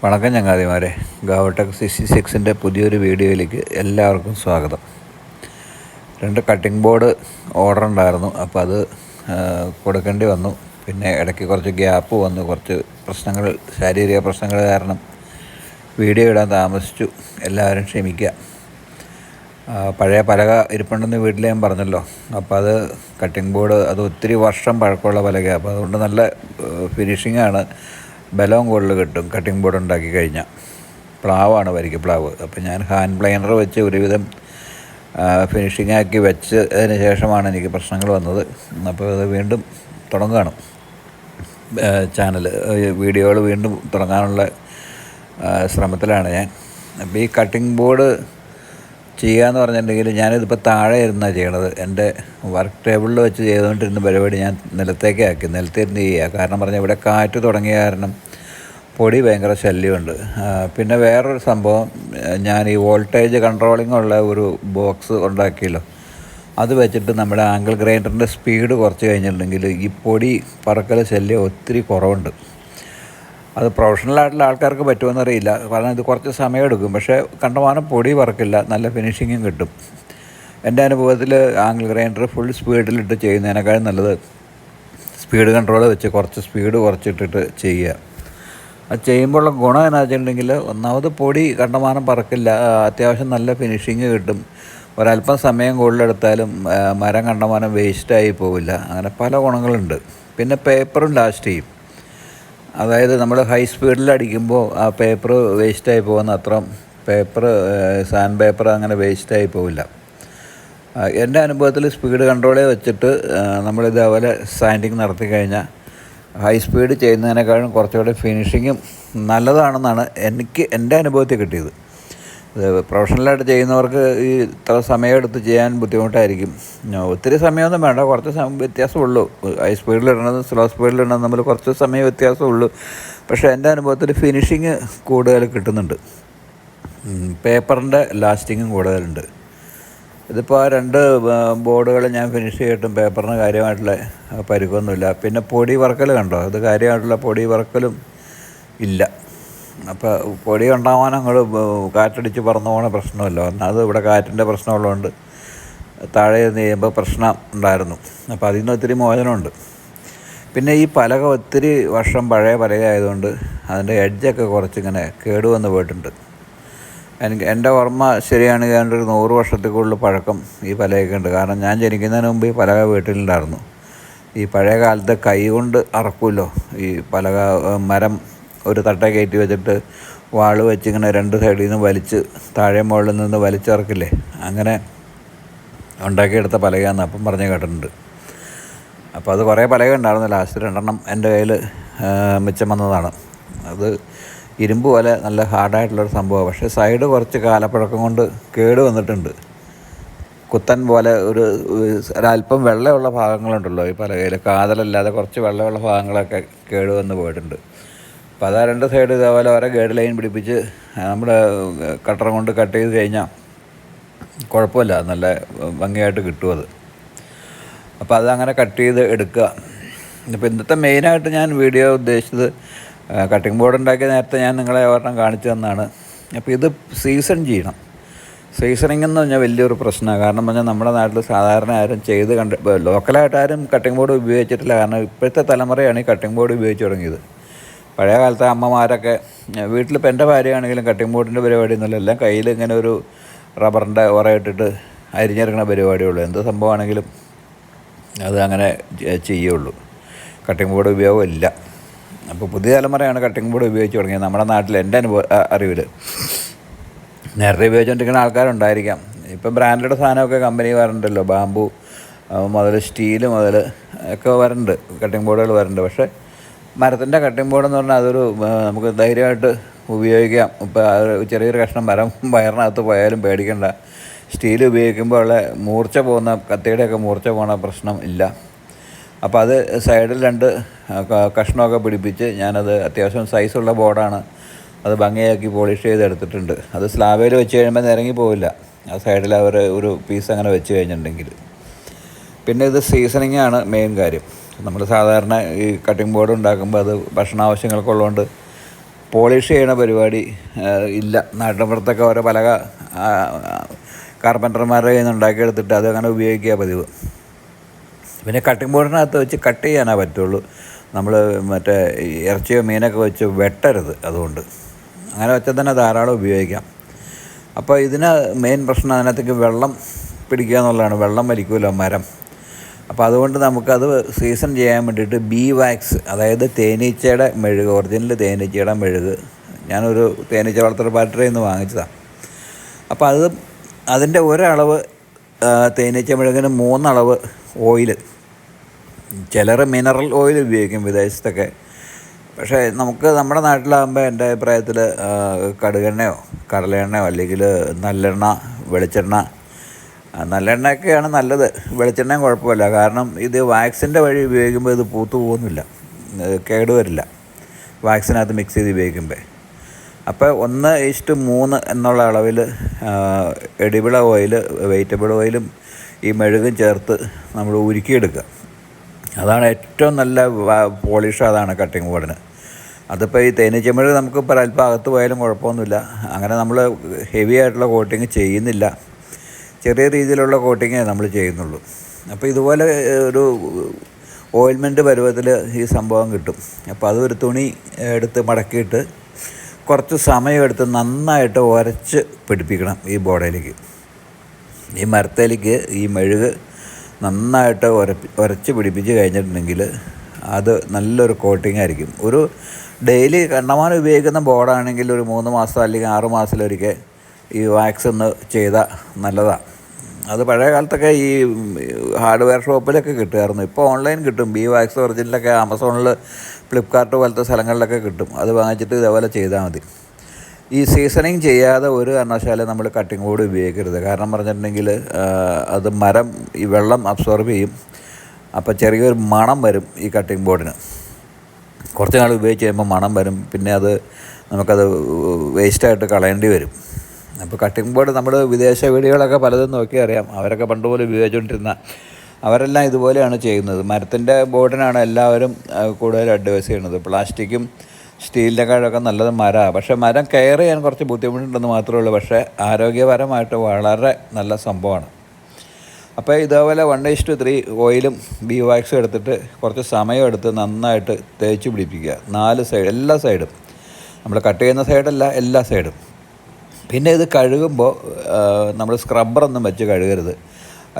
വണക്കം ചങ്ങാതിമാരെ. ഗാവടെക് സിക്സ്റ്റി സിക്സിന്റെ പുതിയൊരു വീഡിയോയിലേക്ക് എല്ലാവർക്കും സ്വാഗതം. രണ്ട് കട്ടിംഗ് ബോർഡ് ഓർഡർ ഉണ്ടായിരുന്നു. അപ്പോൾ അത് കൊടുക്കേണ്ടി വന്നു. പിന്നെ ഇടയ്ക്ക് കുറച്ച് ഗ്യാപ്പ് വന്നു. കുറച്ച് പ്രശ്നങ്ങൾ ശാരീരിക പ്രശ്നങ്ങൾ കാരണം വീഡിയോ ഇടാൻ താമസിച്ചു. എല്ലാവരും ക്ഷമിക്കുക. പഴയ പലക ഇരിപ്പുണ്ടെന്ന് വീട്ടിൽ ഞാൻ പറഞ്ഞല്ലോ. അപ്പോൾ അത് കട്ടിംഗ് ബോർഡ് അത് ഒത്തിരി വർഷം പഴക്കമുള്ള പലകയാണ്. അപ്പോൾ അതുകൊണ്ട് നല്ല ഫിനിഷിംഗ് ആണ്. ബലവും കൂടുതൽ കിട്ടും. കട്ടിംഗ് ബോർഡ് ഉണ്ടാക്കി കഴിഞ്ഞാൽ പ്ലാവാണ് വരിക പ്ലാവ്. അപ്പോൾ ഞാൻ ഹാൻഡ് പ്ലൈനർ വെച്ച് ഒരുവിധം ഫിനിഷിംഗ് ആക്കി വെച്ചതിന് ശേഷമാണ് എനിക്ക് പ്രശ്നങ്ങൾ വന്നത്. അപ്പോൾ അത് വീണ്ടും തുടങ്ങുകയാണ്. ചാനൽ വീഡിയോകൾ വീണ്ടും തുടങ്ങാനുള്ള ശ്രമത്തിലാണ് ഞാൻ. അപ്പോൾ ഈ കട്ടിംഗ് ബോർഡ് ചെയ്യാന്ന് പറഞ്ഞിട്ടുണ്ടെങ്കിൽ ഞാനിതിപ്പോൾ താഴെ ഇരുന്നാണ് ചെയ്യണത്. എന്റെ വർക്ക് ടേബിളിൽ വെച്ച് ചെയ്തുകൊണ്ടിരുന്ന പരിപാടി ഞാൻ നിലത്തേക്ക് ആക്കി നിലത്തിരുന്ന് ചെയ്യുക കാരണം പറഞ്ഞാൽ ഇവിടെ കാറ്റ് തുടങ്ങിയ കാരണം പൊടി ഭയങ്കര ശല്യമുണ്ട്. പിന്നെ വേറൊരു സംഭവം ഞാൻ ഈ വോൾട്ടേജ് കൺട്രോളിംഗ് ഉള്ള ഒരു ബോക്സ് ഉണ്ടാക്കിയല്ലോ. അത് വെച്ചിട്ട് നമ്മുടെ ആംഗിൾ ഗ്രൈൻഡറിന്റെ സ്പീഡ് കുറച്ച് കഴിഞ്ഞിട്ടുണ്ടെങ്കിൽ ഈ പൊടി പറക്കൽ ശല്യം ഒത്തിരി കുറവുണ്ട്. അത് പ്രൊഫഷണൽ ആയിട്ടുള്ള ആൾക്കാർക്ക് പറ്റുമെന്നറിയില്ല. കാരണം ഇത് കുറച്ച് സമയമെടുക്കും. പക്ഷേ കണ്ടമാനം പൊടി പറക്കില്ല നല്ല ഫിനിഷിങ്ങും കിട്ടും. എന്റെ അനുഭവത്തിൽ ആംഗിൾ ഗ്രൈൻഡർ ഫുൾ സ്പീഡിലിട്ട് ചെയ്യുന്നതിനേക്കാളും നല്ലത് സ്പീഡ് കൺട്രോൾ വെച്ച് കുറച്ച് സ്പീഡ് കുറച്ചിട്ടിട്ട് ചെയ്യുക. അത് ചെയ്യുമ്പോഴുള്ള ഗുണം എന്നാ വെച്ചിട്ടുണ്ടെങ്കിൽ ഒന്നാമത് പൊടി കണ്ടമാനം പറക്കില്ല അത്യാവശ്യം നല്ല ഫിനിഷിങ് കിട്ടും. ഒരല്പം സമയം കൂടുതലെടുത്താലും മരം കണ്ടമാനം വേസ്റ്റായി പോവില്ല. അങ്ങനെ പല ഗുണങ്ങളുണ്ട്. പിന്നെ പേപ്പറും ലാസ്റ്റ് ചെയ്യും. അതായത് നമ്മൾ ഹൈ സ്പീഡിൽ അടിക്കുമ്പോൾ ആ പേപ്പർ വേസ്റ്റായി പോകുന്ന അത്ര പേപ്പർ സാൻഡ് പേപ്പർ അങ്ങനെ വേസ്റ്റായി പോവില്ല. എന്റെ അനുഭവത്തിൽ സ്പീഡ് കൺട്രോളെ വെച്ചിട്ട് നമ്മൾ ഇതേപോലെ സാൻഡിങ് നടത്തി കഴിഞ്ഞാൽ ഹൈ സ്പീഡ് ചെയ്യുന്നതിനേക്കാളും കുറച്ചുകൂടെ ഫിനിഷിങ്ങും നല്ലതാണെന്നാണ് എനിക്ക് എന്റെ അനുഭവത്തിൽ കിട്ടിയത്. പ്രൊഫഷണലായിട്ട് ചെയ്യുന്നവർക്ക് ഈ ഇത്ര സമയമെടുത്ത് ചെയ്യാൻ ബുദ്ധിമുട്ടായിരിക്കും. ഒത്തിരി സമയമൊന്നും വേണ്ട. കുറച്ച് വ്യത്യാസമുള്ളൂ. ഹൈ സ്പീഡിലിടണതും സ്ലോ സ്പീഡിലിടണതും നമ്മൾ കുറച്ച് സമയം വ്യത്യാസമുള്ളൂ. പക്ഷേ എന്റെ അനുഭവത്തിൽ ഫിനിഷിങ് കൂടുതൽ കിട്ടുന്നുണ്ട്. പേപ്പറിന്റെ ലാസ്റ്റിങ്ങും കൂടുതലുണ്ട്. ഇതിപ്പോൾ ആ രണ്ട് ബോർഡുകൾ ഞാൻ ഫിനിഷ് ചെയ്തിട്ടും പേപ്പറിന് കാര്യമായിട്ടുള്ള പരിക്കൊന്നുമില്ല. പിന്നെ പൊടി വറക്കൽ കണ്ടോ? അത് കാര്യമായിട്ടുള്ള പൊടി വറക്കലും ഇല്ല. അപ്പോൾ പൊടി ഉണ്ടാവാൻ അങ്ങോട്ട് കാറ്റടിച്ച് പറന്നു പോകുന്ന പ്രശ്നമല്ല. അത് ഇവിടെ കാറ്റിന്റെ പ്രശ്നമുള്ളതുകൊണ്ട് താഴെ ചെയ്യുമ്പോൾ പ്രശ്നം ഉണ്ടായിരുന്നു. അപ്പോൾ അതിൽ നിന്ന് ഒത്തിരി മോചനമുണ്ട്. പിന്നെ ഈ പലക ഒത്തിരി വർഷം പഴയ പലക ആയതുകൊണ്ട് അതിന്റെ എഡ്ജൊക്കെ കുറച്ചിങ്ങനെ കേടുവന്ന് പോയിട്ടുണ്ട്. എനിക്ക് എന്റെ ഓർമ്മ ശരിയാണ് ഏതാണ്ട് ഒരു നൂറ് വർഷത്തിൽ കൂടുതൽ പഴക്കം ഈ പലയൊക്കെ ഉണ്ട്. കാരണം ഞാൻ ജനിക്കുന്നതിന് മുമ്പ് ഈ പലക വീട്ടിലുണ്ടായിരുന്നു. ഈ പഴയ കാലത്തെ കൈ കൊണ്ട് അറക്കുമല്ലോ ഈ പലക മരം ഒരു തട്ട കയറ്റി വെച്ചിട്ട് വാൾ വെച്ചിങ്ങനെ രണ്ട് സൈഡിൽ നിന്ന് വലിച്ച് താഴെ മുകളിൽ നിന്ന് വലിച്ചിറക്കില്ലേ? അങ്ങനെ ഉണ്ടാക്കിയെടുത്ത പലകയാന്ന് അപ്പം പറഞ്ഞ് കേട്ടിട്ടുണ്ട്. അപ്പോൾ അത് കുറേ പലക ഉണ്ടായിരുന്നു ലാസ്റ്റ് രണ്ടെണ്ണം എന്റെ കയ്യിൽ മിച്ചം വന്നതാണ്. അത് ഇരുമ്പ് പോലെ നല്ല ഹാർഡായിട്ടുള്ളൊരു സംഭവമാണ്. പക്ഷേ സൈഡ് കുറച്ച് കാലപ്പഴക്കം കൊണ്ട് കേട് വന്നിട്ടുണ്ട്. കുത്തൻ പോലെ ഒരു ഒരല്പം വെള്ളമുള്ള ഭാഗങ്ങളുണ്ടല്ലോ ഈ പലകയിൽ. കാതലല്ലാതെ കുറച്ച് വെള്ളമുള്ള ഭാഗങ്ങളൊക്കെ കേട് വന്ന് പോയിട്ടുണ്ട്. അപ്പോൾ അതാ രണ്ട് സൈഡ് ഇതേപോലെ വരെ ഗൈഡ് ലൈൻ പിടിപ്പിച്ച് നമ്മൾ കട്ടർ കൊണ്ട് കട്ട് ചെയ്ത് കഴിഞ്ഞാൽ കുഴപ്പമില്ല. നല്ല ഭംഗിയായിട്ട് കിട്ടും അത്. അപ്പോൾ അതങ്ങനെ കട്ട് ചെയ്ത് എടുക്കുക. ഇപ്പോൾ ഇന്നത്തെ മെയിനായിട്ട് ഞാൻ വീഡിയോ ഉദ്ദേശിച്ചത് കട്ടിംഗ് ബോർഡ് ഉണ്ടാക്കിയ നേരത്തെ ഞാൻ നിങ്ങളെ ഒരെണ്ണം കാണിച്ചു തന്നാണ്. അപ്പോൾ ഇത് സീസൺ ചെയ്യണം. സീസണിങ് എന്ന് പറഞ്ഞാൽ വലിയൊരു പ്രശ്നമാണ്. കാരണം പറഞ്ഞാൽ നമ്മുടെ നാട്ടിൽ സാധാരണ ആരും ചെയ്ത് കണ്ട് ലോക്കലായിട്ട് ആരും കട്ടിംഗ് ബോർഡ് ഉപയോഗിച്ചിട്ടില്ല. കാരണം ഇപ്പോഴത്തെ തലമുറയാണ് ഈ കട്ടിംഗ് ബോർഡ് ഉപയോഗിച്ച് തുടങ്ങിയത്. പഴയ കാലത്തെ അമ്മമാരൊക്കെ വീട്ടിലിപ്പോൾ എന്റെ ഭാര്യയാണെങ്കിലും കട്ടിംഗ് ബോർഡിന്റെ പരിപാടി ഒന്നുമില്ല. എല്ലാം കയ്യിൽ ഇങ്ങനെ ഒരു റബ്ബറിന്റെ ഉറയിട്ടിട്ട് അരിഞ്ഞിറങ്ങുന്ന പരിപാടിയുള്ളൂ. എന്ത് സംഭവമാണെങ്കിലും അത് അങ്ങനെ ചെയ്യുള്ളൂ. കട്ടിംഗ് ബോർഡ് ഉപയോഗമില്ല അപ്പോൾ പുതിയ തലമുറയാണ് കട്ടിംഗ് ബോർഡ് ഉപയോഗിച്ച് തുടങ്ങിയത്. നമ്മുടെ നാട്ടിൽ എന്റെ അനുഭവ അറിവിൽ നേരത്തെ ഉപയോഗിച്ചുകൊണ്ടിരിക്കുന്ന ആൾക്കാരുണ്ടായിരിക്കാം. ഇപ്പം ബ്രാൻഡഡ് സാധനമൊക്കെ കമ്പനി വരണ്ടല്ലോ ബാമ്പു മുതൽ സ്റ്റീൽ മുതൽ ഒക്കെ വരണ്ട്. കട്ടിംഗ് ബോർഡുകൾ വരണ്ട്. പക്ഷേ മരത്തിന്റെ കട്ടിംഗ് ബോർഡ് എന്ന് പറഞ്ഞാൽ അതൊരു നമുക്ക് ധൈര്യമായിട്ട് ഉപയോഗിക്കാം. ഇപ്പോൾ ചെറിയൊരു കഷ്ണം മരം വയറിനകത്ത് പോയാലും പേടിക്കണ്ട. സ്റ്റീൽ ഉപയോഗിക്കുമ്പോൾ ഉള്ള മൂർച്ച പോകുന്ന കത്തിയുടെയൊക്കെ മൂർച്ച പോകുന്ന പ്രശ്നം ഇല്ല. അപ്പോൾ അത് സൈഡിൽ രണ്ട് കഷ്ണമൊക്കെ പിടിപ്പിച്ച് ഞാനത് അത്യാവശ്യം സൈസുള്ള ബോർഡാണ് അത് ഭംഗിയാക്കി പോളിഷ് ചെയ്ത് എടുത്തിട്ടുണ്ട് അത് സ്ലാബേൽ വെച്ച് കഴിയുമ്പോൾ നിരങ്ങി പോവില്ല. ആ സൈഡിൽ അവർ ഒരു പീസ് അങ്ങനെ വെച്ച് കഴിഞ്ഞിട്ടുണ്ടെങ്കിൽ. പിന്നെ ഇത് സീസണിങ്ങാണ് മെയിൻ കാര്യം. നമ്മൾ സാധാരണ ഈ കട്ടിംഗ് ബോർഡ് ഉണ്ടാക്കുമ്പോൾ അത് ഭക്ഷണ ആവശ്യങ്ങൾക്കുള്ളതുകൊണ്ട് പോളിഷ് ചെയ്യണ പരിപാടി ഇല്ല. നാട്ടിൻപുറത്തൊക്കെ ഓരോ പലക കാർപ്പന്റർമാരുടെ കയ്യിൽ നിന്ന് ഉണ്ടാക്കിയെടുത്തിട്ട് അത് അങ്ങനെ ഉപയോഗിക്കുക പതിവ്. പിന്നെ കട്ടിംഗ് ബോർഡിനകത്ത് വെച്ച് കട്ട് ചെയ്യാനേ പറ്റുള്ളൂ. നമ്മൾ മറ്റേ ഇറച്ചിയോ മീനൊക്കെ വെച്ച് വെട്ടരുത് അതുകൊണ്ട്. അങ്ങനെ വെച്ചാൽ തന്നെ ധാരാളം ഉപയോഗിക്കാം. അപ്പോൾ ഇതിന് മെയിൻ പ്രശ്നം അതിനകത്തേക്ക് വെള്ളം പിടിക്കുക എന്നുള്ളതാണ്. വെള്ളം വലിക്കുമല്ലോ മരം. അപ്പോൾ അതുകൊണ്ട് നമുക്കത് സീസൺ ചെയ്യാൻ വേണ്ടിയിട്ട് ബി വാക്സ് അതായത് തേനീച്ചയുടെ മെഴുക് ഒറിജിനൽ തേനീച്ചയുടെ മെഴുക്. ഞാനൊരു തേനീച്ച വളർത്തൽ ബാറ്ററിയിൽ നിന്ന് വാങ്ങിച്ചതാണ് അപ്പോൾ അത് അതിന്റെ ഒരളവ് തേനീച്ച മെഴുകിന് മൂന്നളവ് ഓയിൽ ചിലർ മിനറൽ ഓയിൽ ഉപയോഗിക്കും വിദേശത്തൊക്കെ. പക്ഷേ നമുക്ക് നമ്മുടെ നാട്ടിലാകുമ്പോൾ എന്റെ അഭിപ്രായത്തിൽ കടുകെണ്ണയോ കടലെണ്ണയോ അല്ലെങ്കിൽ നല്ലെണ്ണ വെളിച്ചെണ്ണ നല്ലെണ്ണയൊക്കെയാണ് നല്ലത്. വെളിച്ചെണ്ണയും കുഴപ്പമില്ല. കാരണം ഇത് വാക്സിന്റെ വഴി ഉപയോഗിക്കുമ്പോൾ ഇത് പൂത്തു പോകുന്നില്ല. കേടുവരില്ല വാക്സിനകത്ത് മിക്സ് ചെയ്ത് ഉപയോഗിക്കുമ്പോൾ അപ്പോൾ ഒന്ന് ഇഷ്ടു മൂന്ന് എന്നുള്ള അളവിൽ എഡിബിൾ ഓയിൽ വെജിറ്റബിൾ ഓയിലും ഈ മെഴുകും ചേർത്ത് നമ്മൾ ഉരുക്കിയെടുക്കുക. അതാണ് ഏറ്റവും നല്ല പോളിഷ് അതാണ് കട്ടിങ് ബോർഡിന് അതിപ്പോൾ ഈ തേനീച്ചമെഴുക് നമുക്ക് ഇപ്പോൾ അല്പം അകത്ത് പോയാലും കുഴപ്പമൊന്നുമില്ല. അങ്ങനെ നമ്മൾ ഹെവി ആയിട്ടുള്ള കോട്ടിങ് ചെയ്യുന്നില്ല. ചെറിയ രീതിയിലുള്ള കോട്ടിങ്ങേ നമ്മൾ ചെയ്യുന്നുള്ളൂ. അപ്പോൾ ഇതുപോലെ ഒരു ഓയിൽമെന്റ് പരുവത്തിൽ ഈ സംഭവം കിട്ടും. അപ്പോൾ അതൊരു തുണി എടുത്ത് മടക്കിയിട്ട് കുറച്ച് സമയമെടുത്ത് നന്നായിട്ട് ഉരച്ച് പിടിപ്പിക്കണം ഈ ബോഡയിലേക്ക്. ഈ മരത്തേലേക്ക് ഈ മെഴുക് നന്നായിട്ട് ഉരപ്പി ഉരച്ച് പിടിപ്പിച്ച് കഴിഞ്ഞിട്ടുണ്ടെങ്കിൽ അത് നല്ലൊരു കോട്ടിംഗ് ആയിരിക്കും. ഒരു ഡെയിലി കണ്ണമാനം ഉപയോഗിക്കുന്ന ബോർഡാണെങ്കിൽ ഒരു മൂന്ന് മാസം അല്ലെങ്കിൽ ആറ് മാസത്തിലൊരിക്കൽ ഈ വാക്സ് ഒന്ന് ചെയ്താൽ നല്ലതാണ്. അത് പഴയ കാലത്തൊക്കെ ഈ ഹാർഡ്വെയർ ഷോപ്പിലൊക്കെ കിട്ടുമായിരുന്നു. ഇപ്പോൾ ഓൺലൈൻ കിട്ടും. ബി വാക്സ് ഒറിജിനലൊക്കെ ആമസോണിൽ ഫ്ലിപ്കാർട്ട് പോലത്തെ സ്ഥലങ്ങളിലൊക്കെ കിട്ടും. അത് വാങ്ങിച്ചിട്ട് ഇതേപോലെ ചെയ്താൽ മതി. ഈ സീസണിങ് ചെയ്യാതെ ഒരു കാരണവശാലും നമ്മൾ കട്ടിംഗ് ബോർഡ് ഉപയോഗിക്കരുത്. കാരണം പറഞ്ഞിട്ടുണ്ടെങ്കിൽ അത് മരം ഈ വെള്ളം അബ്സോർബ് ചെയ്യും. അപ്പോൾ ചെറിയൊരു മണം വരും ഈ കട്ടിംഗ് ബോർഡിന്. കുറച്ച് നാൾ ഉപയോഗിച്ച് കഴിയുമ്പോൾ മണം വരും. പിന്നെ അത് നമുക്കത് വേസ്റ്റായിട്ട് കളയേണ്ടി വരും. അപ്പോൾ കട്ടിംഗ് ബോർഡ് നമ്മൾ വിദേശ വീടുകളൊക്കെ പലതും നോക്കി അറിയാം. അവരൊക്കെ പണ്ട് പോലെ ഉപയോഗിച്ചുകൊണ്ടിരുന്ന അവരെല്ലാം ഇതുപോലെയാണ് ചെയ്യുന്നത്. മരത്തിന്റെ ബോർഡിനാണ് എല്ലാവരും കൂടുതൽ അഡ്വൈസ് ചെയ്യുന്നത്. പ്ലാസ്റ്റിക്കും സ്റ്റീലിന്റെ കാഴൊക്കെ നല്ലത് മരമാണ് പക്ഷേ മരം കെയർ ചെയ്യാൻ കുറച്ച് ബുദ്ധിമുട്ടുണ്ടെന്ന് മാത്രമേ ഉള്ളൂ. പക്ഷേ ആരോഗ്യപരമായിട്ട് വളരെ നല്ല സംഭവമാണ്. അപ്പോൾ ഇതേപോലെ വൺ ഇഷ്ടു ത്രീ ഓയിലും ബി വാക്സും എടുത്തിട്ട് കുറച്ച് സമയം എടുത്ത് നന്നായിട്ട് തേച്ച് പിടിപ്പിക്കുക. നാല് സൈഡ് എല്ലാ സൈഡും നമ്മൾ കട്ട് ചെയ്യുന്ന സൈഡല്ല എല്ലാ സൈഡും പിന്നെ ഇത് കഴുകുമ്പോൾ നമ്മൾ സ്ക്രബ്ബറൊന്നും വെച്ച് കഴുകരുത്.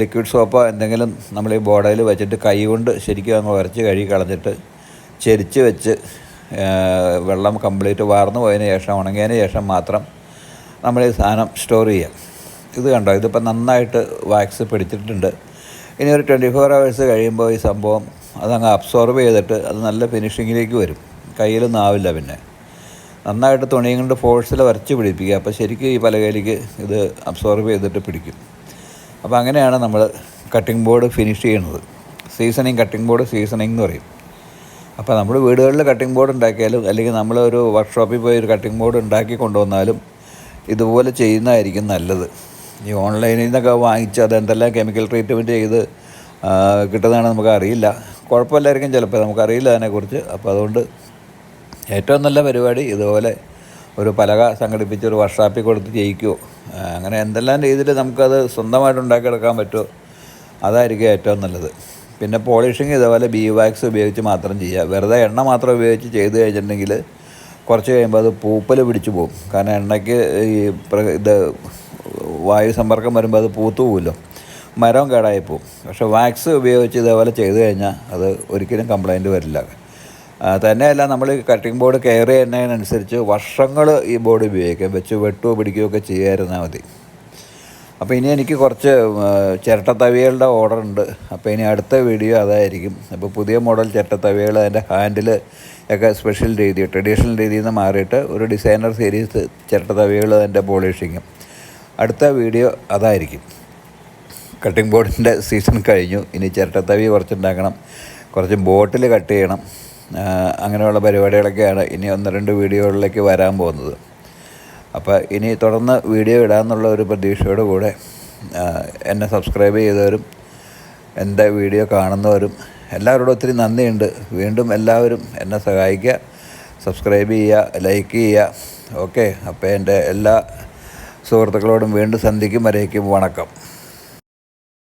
ലിക്വിഡ് സോപ്പോ എന്തെങ്കിലും നമ്മൾ ഈ ബോഡയിൽ വെച്ചിട്ട് കൈ കൊണ്ട് ശരിക്കും അങ്ങ് ഉരച്ച് കഴുകി കളഞ്ഞിട്ട് ചെരിച്ച് വെച്ച് വെള്ളം കംപ്ലീറ്റ് വാർന്നു പോയതിന് ശേഷം ഉണങ്ങിയതിന് ശേഷം മാത്രം നമ്മൾ ഈ സാധനം സ്റ്റോർ ചെയ്യാം ഇത് കണ്ടോ? ഇതിപ്പോൾ നന്നായിട്ട് വാക്സ് പിടിച്ചിട്ടുണ്ട്. ഇനി ഒരു ട്വന്റി ഫോർ അവേഴ്സ് കഴിയുമ്പോൾ ഈ സംഭവം അതങ്ങ് അബ്സോർബ് ചെയ്തിട്ട് അത് നല്ല ഫിനിഷിങ്ങിലേക്ക് വരും. കയ്യിലൊന്നും ആവില്ല പിന്നെ. നന്നായിട്ട് തുണിയും കൊണ്ട് ഫോഴ്സിൽ വരച്ച് പിടിപ്പിക്കുക. അപ്പോൾ ശരിക്കും ഈ പലകയിലേക്ക് ഇത് അബ്സോർബ് ചെയ്തിട്ട് പിടിക്കും. അപ്പോൾ അങ്ങനെയാണ് നമ്മൾ കട്ടിംഗ് ബോർഡ് ഫിനിഷ് ചെയ്യുന്നത്. സീസണിങ് കട്ടിംഗ് ബോർഡ് സീസണിങ് എന്ന് പറയും. അപ്പോൾ നമ്മൾ വീടുകളിൽ കട്ടിംഗ് ബോർഡ് ഉണ്ടാക്കിയാലും അല്ലെങ്കിൽ നമ്മൾ ഒരു വർക്ക്ഷോപ്പിൽ പോയി ഒരു കട്ടിംഗ് ബോർഡ് ഉണ്ടാക്കി കൊണ്ടുവന്നാലും ഇതുപോലെ ചെയ്യുന്നതായിരിക്കും നല്ലത്. ഈ ഓൺലൈനിൽ നിന്നൊക്കെ വാങ്ങിച്ച് അത് എന്തെല്ലാം കെമിക്കൽ ട്രീറ്റ്മെന്റ് ചെയ്ത് കിട്ടുന്നതാണ് നമുക്ക് അറിയില്ല കുഴപ്പമില്ലായിരിക്കും ചിലപ്പോൾ നമുക്കറിയില്ല അതിനെക്കുറിച്ച്. അപ്പോൾ അതുകൊണ്ട് ഏറ്റവും നല്ല പരിപാടി ഇതുപോലെ ഒരു പലക സംഘടിപ്പിച്ച് ഒരു വർക്ക്ഷോപ്പിൽ കൊടുത്ത് ചെയ്യിക്കുമോ അങ്ങനെ എന്തെല്ലാം രീതിയിൽ നമുക്കത് സ്വന്തമായിട്ട് ഉണ്ടാക്കിയെടുക്കാൻ പറ്റുമോ അതായിരിക്കും ഏറ്റവും നല്ലത്. പിന്നെ പോളിഷിങ് ഇതേപോലെ ബി വാക്സ് ഉപയോഗിച്ച് മാത്രം ചെയ്യുക. വെറുതെ എണ്ണ മാത്രം ഉപയോഗിച്ച് ചെയ്ത് കഴിഞ്ഞിട്ടുണ്ടെങ്കിൽ കുറച്ച് കഴിയുമ്പോൾ അത് പൂപ്പൽ പിടിച്ചു പോകും. കാരണം എണ്ണയ്ക്ക് ഈ ഇത് വായു സമ്പർക്കം വരുമ്പോൾ അത് പൂത്തു പോകുമല്ലോ മരം കേടായി പോകും. പക്ഷേ വാക്സ് ഉപയോഗിച്ച് ഇതേപോലെ ചെയ്തു കഴിഞ്ഞാൽ അത് ഒരിക്കലും കംപ്ലൈന്റ് വരില്ല. തന്നെയല്ല നമ്മൾ കട്ടിംഗ് ബോർഡ് കെയർ ചെയ്യുന്നതിനനുസരിച്ച് വർഷങ്ങൾ ഈ ബോർഡ് ഉപയോഗിക്കാം വെച്ച് വെട്ടുകയോ പിടിക്കുകയോ ഒക്കെ ചെയ്യാതിരുന്നാൽ മതി. അപ്പോൾ ഇനി എനിക്ക് കുറച്ച് ചിരട്ടത്തവികളുടെ ഓർഡർ ഉണ്ട്. അപ്പോൾ ഇനി അടുത്ത വീഡിയോ അതായിരിക്കും. അപ്പോൾ പുതിയ മോഡൽ ചിരട്ടത്തവികൾ അതിന്റെ ഹാൻഡിൽ ഒക്കെ സ്പെഷ്യൽ രീതി ട്രഡീഷണൽ രീതിയിൽ നിന്ന് മാറിയിട്ട് ഒരു ഡിസൈനർ സീരീസ് ചിരട്ടത്തവികൾ അതിന്റെ പോളിഷിങ്ങും അടുത്ത വീഡിയോ അതായിരിക്കും. കട്ടിംഗ് ബോർഡിന്റെ സീസൺ കഴിഞ്ഞു. ഇനി ചിരട്ടത്തവി കുറച്ചുണ്ടാക്കണം. കുറച്ച് ബോട്ടിൽ കട്ട് ചെയ്യണം. അങ്ങനെയുള്ള പരിപാടികളൊക്കെയാണ് ഇനി ഒന്ന് രണ്ട് വീഡിയോകളിലേക്ക് വരാൻ പോകുന്നത്. അപ്പോൾ ഇനി തുടർന്ന് വീഡിയോ ഇടാമെന്നുള്ള ഒരു പ്രതീക്ഷയോട് കൂടെ എന്നെ സബ്സ്ക്രൈബ് ചെയ്തവരും എന്റെ വീഡിയോ കാണുന്നവരും എല്ലാവരോടും ഒത്തിരി നന്ദിയുണ്ട്. വീണ്ടും എല്ലാവരും എന്നെ സഹായിക്കുക സബ്സ്ക്രൈബ് ചെയ്യുക ലൈക്ക് ചെയ്യുക. ഓക്കെ അപ്പോൾ എന്റെ എല്ലാ സുഹൃത്തുക്കളോടും വീണ്ടും സന്ധിക്കും വരേക്കും വണക്കം.